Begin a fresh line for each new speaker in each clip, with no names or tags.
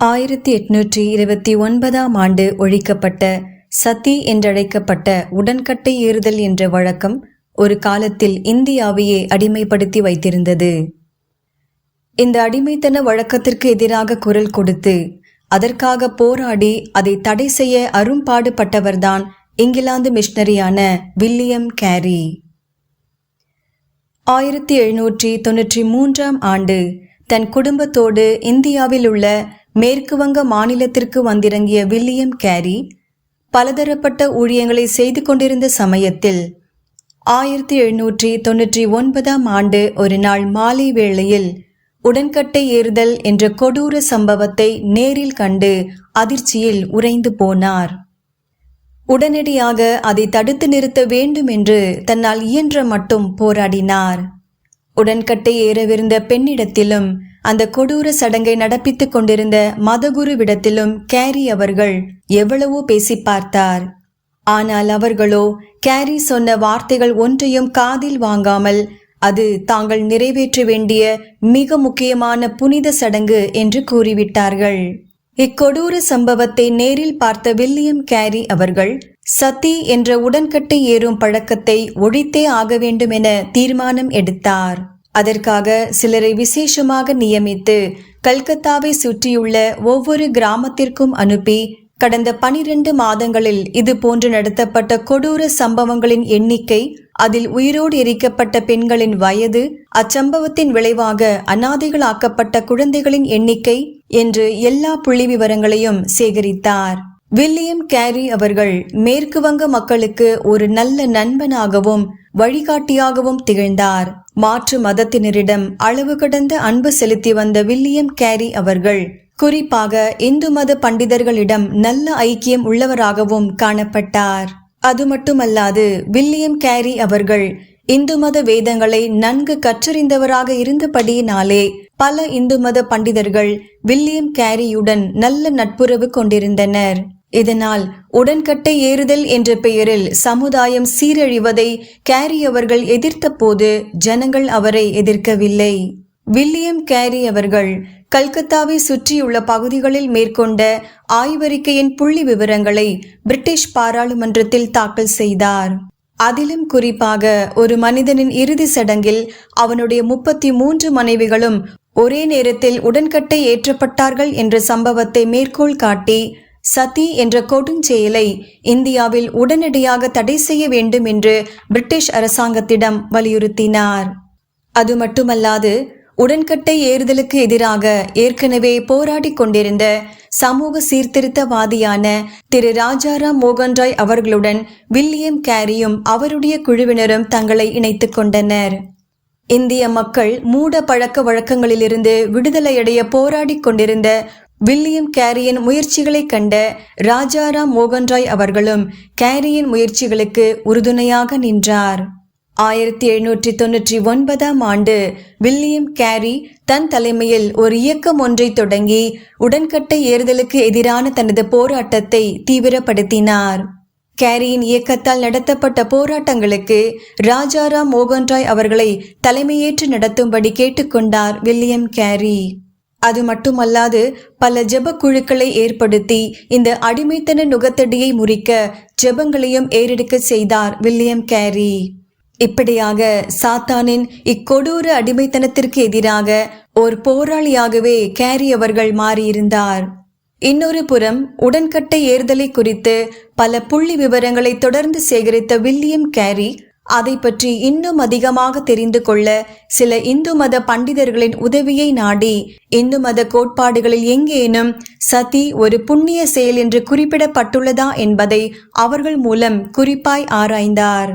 ஆயிரத்தி எட்நூற்றி இருபத்தி ஒன்பதாம் ஆண்டு ஒழிக்கப்பட்ட சதி என்றழைக்கப்பட்ட உடன்கட்டை ஏறுதல் என்ற வழக்கம் ஒரு காலத்தில் இந்தியாவையே அடிமைப்படுத்தி வைத்திருந்தது. இந்த அடிமைத்தன வழக்கத்திற்கு எதிராக குரல் கொடுத்து அதற்காக போராடி அதை தடை செய்ய அரும்பாடுபட்டவர்தான் இங்கிலாந்து மிஷனரியான வில்லியம் கேரி. ஆயிரத்தி எழுநூற்றி தொன்னூற்றி மூன்றாம் ஆண்டு தன் குடும்பத்தோடு இந்தியாவில் உள்ள மேற்கு வங்க மாநிலத்திற்கு வந்திறங்கிய வில்லியம் கேரி பலதரப்பட்ட ஊழியங்களை செய்து கொண்டிருந்த சமயத்தில் ஆயிரத்தி எழுநூற்றி தொன்னூற்றி ஒன்பதாம் ஆண்டு ஒரு நாள் மாலை வேளையில் உடன்கட்டை ஏறுதல் என்ற கொடூர சம்பவத்தை நேரில் கண்டு அதிர்ச்சியில் உறைந்து போனார். உடனடியாக அதை தடுத்து நிறுத்த வேண்டும் என்று தன்னால் இயன்ற மட்டும் போராடினார். உடன்கட்டை ஏறவிருந்த பெண்ணிடத்திலும் அந்த கொடூர சடங்கை நடப்பித்துக் கொண்டிருந்த மதகுருவிடத்திலும் கேரி அவர்கள் எவ்வளவோ பேசி பார்த்தார். ஆனால் அவர்களோ கேரி சொன்ன வார்த்தைகள் ஒன்றையும் காதில் வாங்காமல் அது தாங்கள் நிறைவேற்ற வேண்டிய மிக முக்கியமான புனித சடங்கு என்று கூறிவிட்டார்கள். இக்கொடூர சம்பவத்தை நேரில் பார்த்த வில்லியம் கேரி அவர்கள் சதி என்ற உடன்கட்டை ஏறும் பழக்கத்தை ஒழித்தே ஆக வேண்டும் என தீர்மானம் எடுத்தார். அதற்காக சிலரை விசேஷமாக நியமித்து கல்கத்தாவை சுற்றியுள்ள ஒவ்வொரு கிராமத்திற்கும் அனுப்பி கடந்த பனிரெண்டு மாதங்களில் இது போன்று நடத்தப்பட்ட கொடூர சம்பவங்களின் எண்ணிக்கை அதில் உயிரோடு எரிக்கப்பட்ட பெண்களின் வயது அச்சம்பவத்தின் விளைவாக அனாதைகளாக்கப்பட்ட குழந்தைகளின் எண்ணிக்கை என்று எல்லா புள்ளி விவரங்களையும் சேகரித்தார். வில்லியம் கேரி அவர்கள் மேற்கு வங்க மக்களுக்கு ஒரு நல்ல நண்பனாகவும் வழிகாட்டியாகவும் திகழ்ந்தார். மாற்று மதத்தினரிடம் அளவு கடந்த அன்பு செலுத்தி வந்த வில்லியம் கேரி அவர்கள் குறிப்பாக இந்து மத பண்டிதர்களிடம் நல்ல ஐக்கியம் உள்ளவராகவும் காணப்பட்டார். அது மட்டுமல்லாது வில்லியம் கேரி அவர்கள் இந்து மத வேதங்களை நன்கு கற்றறிந்தவராக இருந்தபடியினாலே பல இந்து மத பண்டிதர்கள் வில்லியம் கேரியுடன் நல்ல நட்புறவு கொண்டிருந்தனர். இதனால் உடன்கட்டை ஏறுதல் என்ற பெயரில் சமுதாயம் சீரழிவதை கேரி அவர்கள் எதிர்த்தபோது ஜனங்கள் அவரை எதிர்க்கவில்லை. வில்லியம் கேரி அவர்கள் கல்கத்தாவை சுற்றியுள்ள பகுதிகளில் மேற்கொண்ட ஆய்வறிக்கையின் புள்ளி விவரங்களை பிரிட்டிஷ் பாராளுமன்றத்தில் தாக்கல் செய்தார். அதிலும் குறிப்பாக ஒரு மனிதனின் இறுதி சடங்கில் அவனுடைய முப்பத்தி மூன்று மனைவிகளும் ஒரே நேரத்தில் உடன்கட்டை ஏற்றப்பட்டார்கள் என்ற சம்பவத்தை மேற்கோள் காட்டி சதி என்ற கொடுஞ்செயலை இந்தியாவில் உடனடியாக தடை செய்ய வேண்டும் என்று பிரிட்டிஷ் அரசாங்கத்திடம் வலியுறுத்தினார். அது மட்டுமல்லாது உடன்கட்டை ஏறுதலுக்கு எதிராக ஏற்கனவே போராடி கொண்டிருந்த சமூக சீர்திருத்தவாதியான திரு ராஜாராம் மோகன் ராய் அவர்களுடன் வில்லியம் கேரியும் அவருடைய குழுவினரும் தங்களை இணைத்துக் கொண்டனர். இந்திய மக்கள் மூட பழக்க வழக்கங்களிலிருந்து விடுதலையடைய போராடி கொண்டிருந்த வில்லியம் கேரியின் முயற்சிகளை கண்ட ராஜாராம் மோகன்ராய் அவர்களும் கேரியின் முயற்சிகளுக்கு உறுதுணையாக நின்றார். ஆயிரத்தி எழுநூற்றி தொன்னூற்றி ஒன்பதாம் ஆண்டு வில்லியம் கேரி தன் தலைமையில் ஒரு இயக்கம் ஒன்றை தொடங்கி உடன்கட்டை ஏறுதலுக்கு எதிரான தனது போராட்டத்தை தீவிரப்படுத்தினார். கேரியின் இயக்கத்தால் நடத்தப்பட்ட போராட்டங்களுக்கு ராஜாராம் மோகன்ராய் அவர்களை தலைமையேற்று நடத்தும்படி கேட்டுக்கொண்டார் வில்லியம் கேரி. அது மட்டுமல்லாது பல ஜெப குழுக்களை ஏற்படுத்தி இந்த அடிமைத்தன நுகத்தடியை முறிக்க ஜெபங்களையும் ஏறெடுக்க செய்தார் வில்லியம் கேரி. இப்படியாக சாத்தானின் இக்கொடூர அடிமைத்தனத்திற்கு எதிராக ஒரு போராளியாகவே கேரி அவர்கள் மாறியிருந்தார். இன்னொரு புறம் உடன்கட்டை ஏறுதலை குறித்து பல புள்ளி விவரங்களை தொடர்ந்து சேகரித்த வில்லியம் கேரி அதை பற்றி இன்னும் அதிகமாக தெரிந்து கொள்ள சில இந்து மத பண்டிதர்களின் உதவியை நாடி இந்து மத கோட்பாடுகளில் எங்கேனும் சதி ஒரு புண்ணிய செயல் என்று குறிப்பிடப்பட்டுள்ளதா என்பதை அவர்கள் மூலம் குறிப்பாய் ஆராய்ந்தார்.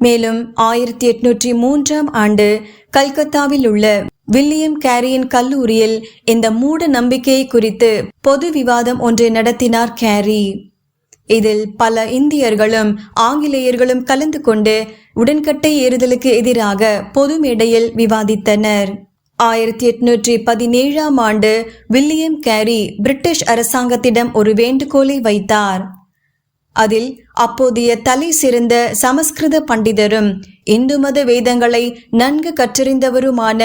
மேலும் ஆயிரத்தி எட்நூற்றி மூன்றாம் ஆண்டு கல்கத்தாவில் உள்ள வில்லியம் கேரியின் கல்லூரியில் இந்த மூட நம்பிக்கையை குறித்து பொது விவாதம் ஒன்றை நடத்தினார் கேரி. இதில் பல இந்தியர்களும் ஆங்கிலேயர்களும் கலந்து கொண்டு உடன்கட்டை ஏறுதலுக்கு எதிராக பொது மேடையில் விவாதித்தனர். ஆயிரத்தி எட்நூற்றி பதினேழாம் ஆண்டு வில்லியம் கேரி பிரிட்டிஷ் அரசாங்கத்திடம் ஒரு வேண்டுகோளை வைத்தார். அதில் அப்போதைய தலை சிறந்த சமஸ்கிருத பண்டிதரும் இந்து மத வேதங்களை நன்கு கற்றறிந்தவருமான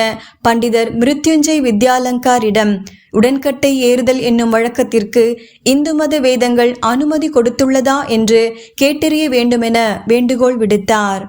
பண்டிதர் மிருத்யுஞ்சய் வித்யாலங்காரிடம் உடன்கட்டை ஏறுதல் என்னும் வழக்கத்திற்கு இந்து மத வேதங்கள் அனுமதி கொடுத்துள்ளதா என்று கேட்டறிய வேண்டுமென வேண்டுகோள் விடுத்தார்.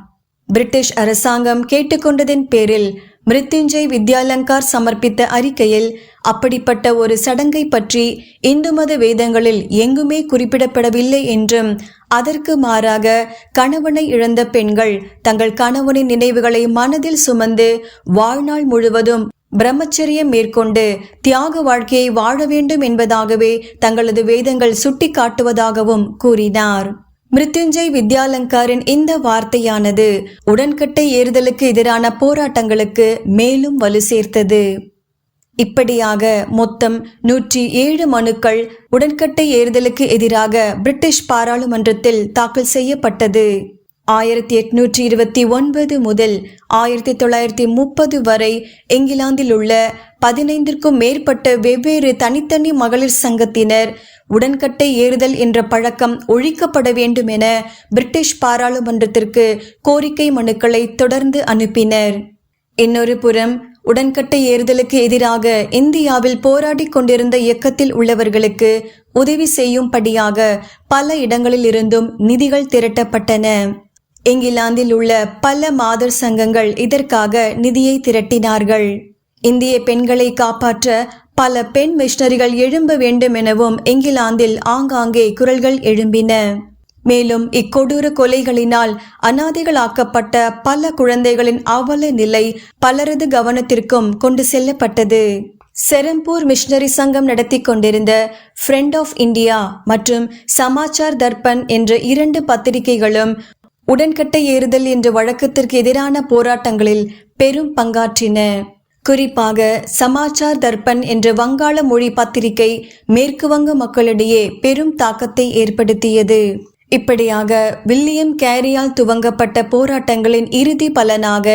பிரிட்டிஷ் அரசாங்கம் கேட்டுக்கொண்டதின் பேரில் மிருத்யுஞ்சய் வித்யாலங்கார் சமர்ப்பித்த அறிக்கையில் அப்படிப்பட்ட ஒரு சடங்கை பற்றி இந்து மத வேதங்களில் எங்குமே குறிப்பிடப்படவில்லை என்றும் அதற்கு மாறாக கணவனை இழந்த பெண்கள் தங்கள் கணவனின் நினைவுகளை மனதில் சுமந்து வாழ்நாள் முழுவதும் பிரம்மச்சரியம் மேற்கொண்டு தியாக வாழ்க்கையை வாழ வேண்டும் என்பதாகவே தங்களது வேதங்கள் சுட்டிக்காட்டுவதாகவும் கூறினார். மிருத்யுஞ்சய் வித்யாலங்காரின் இந்த வார்த்தையானது உடன்கட்டை ஏறுதலுக்கு எதிரான போராட்டங்களுக்கு மேலும் வலு சேர்த்தது. இப்படியாக மொத்தம் நூற்றி ஏழு மனுக்கள் உடன்கட்டை ஏறுதலுக்கு எதிராக பிரிட்டிஷ் பாராளுமன்றத்தில் தாக்கல் செய்யப்பட்டது. ஆயிரத்தி எட்நூற்றி இருபத்தி ஒன்பது முதல் ஆயிரத்தி தொள்ளாயிரத்தி முப்பது வரை இங்கிலாந்தில் உள்ள பதினைந்திற்கும் மேற்பட்ட வெவ்வேறு தனித்தனி மகளிர் சங்கத்தினர் உடன்கட்டை ஏறுதல் என்ற பழக்கம் ஒழிக்கப்பட வேண்டும் என பிரிட்டிஷ் பாராளுமன்றத்திற்கு கோரிக்கை மனுக்களை தொடர்ந்து அனுப்பினர். இன்னொரு புறம் உடன்கட்டை ஏறுதலுக்கு எதிராக இந்தியாவில் போராடி கொண்டிருந்த இயக்கத்தில் உள்ளவர்களுக்கு உதவி செய்யும்படியாக பல இடங்களில் இருந்தும் நிதிகள் திரட்டப்பட்டன. இங்கிலாந்தில் உள்ள பல மாதர் சங்கங்கள் இதற்காக நிதியை திரட்டினார்கள். இந்திய பெண்களை காப்பாற்ற பல பெண் மிஷனரிகள் எழும்ப வேண்டும் எனவும் இங்கிலாந்தில் ஆங்காங்கே குரல்கள் எழும்பின. மேலும் இக்கொடூர கொலைகளினால் அனாதைகளாக்கப்பட்ட பல குழந்தைகளின் அவல நிலை பலரது கவனத்திற்கும் கொண்டு செல்லப்பட்டது. செரம்பூர் மிஷனரி சங்கம் நடத்தி கொண்டிருந்த ஃப்ரெண்ட் ஆஃப் இந்தியா மற்றும் சமாச்சார் தர்பன் என்ற இரண்டு பத்திரிகைகளும் உடன்கட்டை ஏறுதல் என்ற வழக்கத்திற்கு எதிரான போராட்டங்களில் பெரும் பங்காற்றின. குறிப்பாக சமாச்சார் தர்பன் என்ற வங்காள மொழி பத்திரிகை மேற்கு வங்க மக்களிடையே பெரும் தாக்கத்தை ஏற்படுத்தியது. இப்படியாக வில்லியம் கேரியால் துவங்கப்பட்ட போராட்டங்களின் இறுதி பலனாக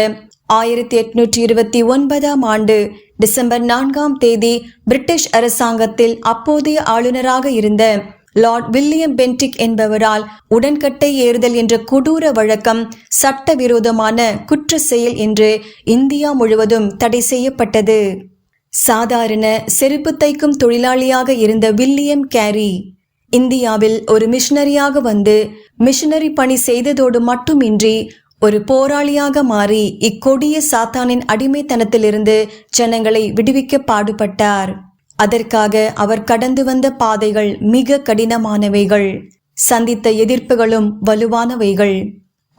ஆயிரத்தி எட்நூற்றி இருபத்தி ஒன்பதாம் ஆண்டு டிசம்பர் நான்காம் தேதி பிரிட்டிஷ் அரசாங்கத்தில் அப்போதைய ஆளுநராக இருந்த லார்ட் வில்லியம் பென்டிக் என்பவரால் உடன்கட்டை ஏறுதல் என்ற கொடூர வழக்கம் சட்டவிரோதமான குற்ற செயல் என்று இந்தியா முழுவதும் தடை செய்யப்பட்டது. சாதாரண செருப்பு தைக்கும் தொழிலாளியாக இருந்த வில்லியம் கேரி இந்தியாவில் ஒரு மிஷனரியாக வந்து மிஷனரி பணி செய்ததோடு மட்டுமின்றி ஒரு போராளியாக மாறி இக்கொடிய சாத்தானின் அடிமைத்தனத்திலிருந்து ஜனங்களை விடுவிக்க பாடுபட்டார். அதற்காக அவர் கடந்து வந்த பாதைகள் மிக கடினமானவைகள். சந்தித்த எதிர்ப்புகளும் வலுவானவைகள்.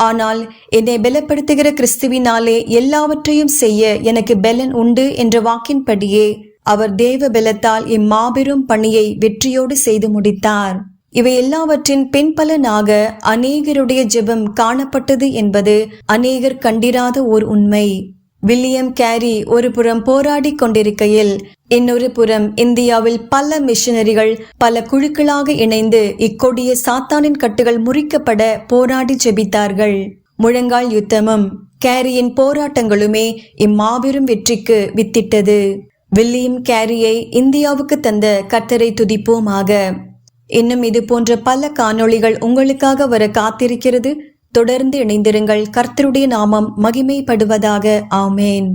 ஆனால் என்னை பலப்படுத்துகிற கிறிஸ்துவினாலே எல்லாவற்றையும் செய்ய எனக்கு பெலன் உண்டு என்ற வாக்கின்படியே அவர் தேவ பலத்தால் இம்மாபெரும் பணியை வெற்றியோடு செய்து முடித்தார். இவை எல்லாவற்றின் பின்பலனாக அநேகருடைய ஜெபம் காணப்பட்டது என்பது அநேகர் கண்டிராத ஓர் உண்மை. வில்லியம் கேரி ஒரு புறம் போராடி கொண்டிருக்கையில் இன்னொரு புறம் இந்தியாவில் பல மிஷனரிகள் பல குழுக்களாக இணைந்து இக்கொடிய சாத்தானின் கட்டுகள் முறிக்கப்பட போராடி ஜெபித்தார்கள். முழங்கால் யுத்தமும் கேரியின் போராட்டங்களுமே இம்மாபெரும் வெற்றிக்கு வித்திட்டது. வில்லியம் கேரியை இந்தியாவுக்கு தந்த கத்தரை துதிப்போமாக. இன்னும் இது போன்ற பல காணொளிகள் உங்களுக்காக வர காத்திருக்கிறது. தொடர்ந்து இணைந்திருங்கள். கர்த்தருடைய நாமம் மகிமைப்படுவதாக. ஆமேன்.